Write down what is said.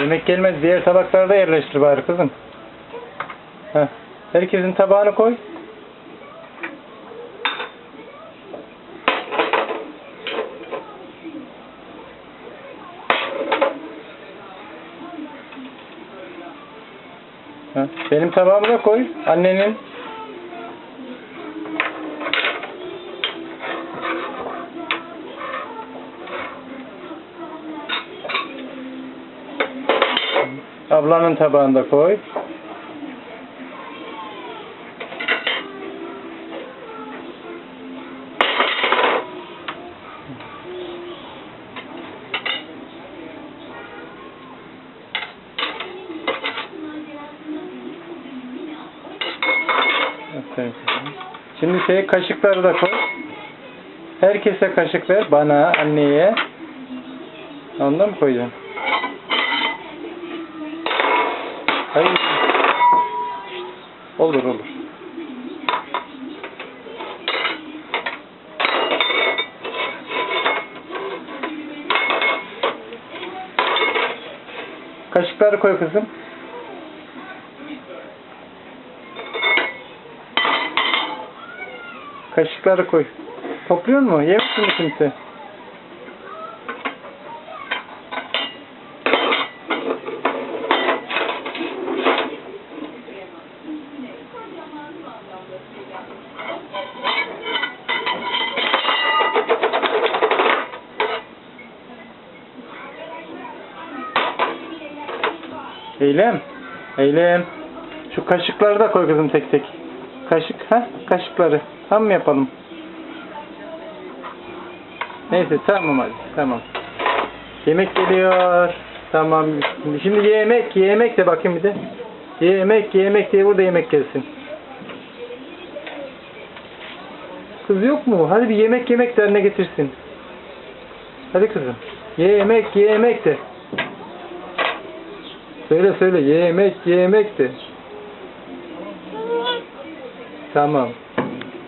Yemek gelmez. Diğer tabaklarda yerleştir bari kızım. Heh. Herkesin tabağını koy. Heh. Benim tabağımı da koy. Annenin. Ablanın tabağını da koy. Şimdi şey kaşıkları da koy. Herkese kaşık ver. Bana, anneye. Onda mı koyacaksın? Hayır. Olur olur. Kaşıkları koy kızım. Kaşıkları koy. Topluyor mu? Yemesin mi kimse? Eylem. Eylem. Şu kaşıkları da koy kızım tek tek. Kaşık ha? Kaşıkları. Tam mı yapalım? Neyse tamam hadi. Tamam. Yemek geliyor. Tamam. Şimdi, yemek, yemek de bakayım bir de. Yemek, yemek diye burada yemek gelsin. Kız yok mu? Hadi bir yemek yemek derine getirsin. Hadi kızım. Yemek, yemek de. Söyle söyle yemek yemek de. Tamam.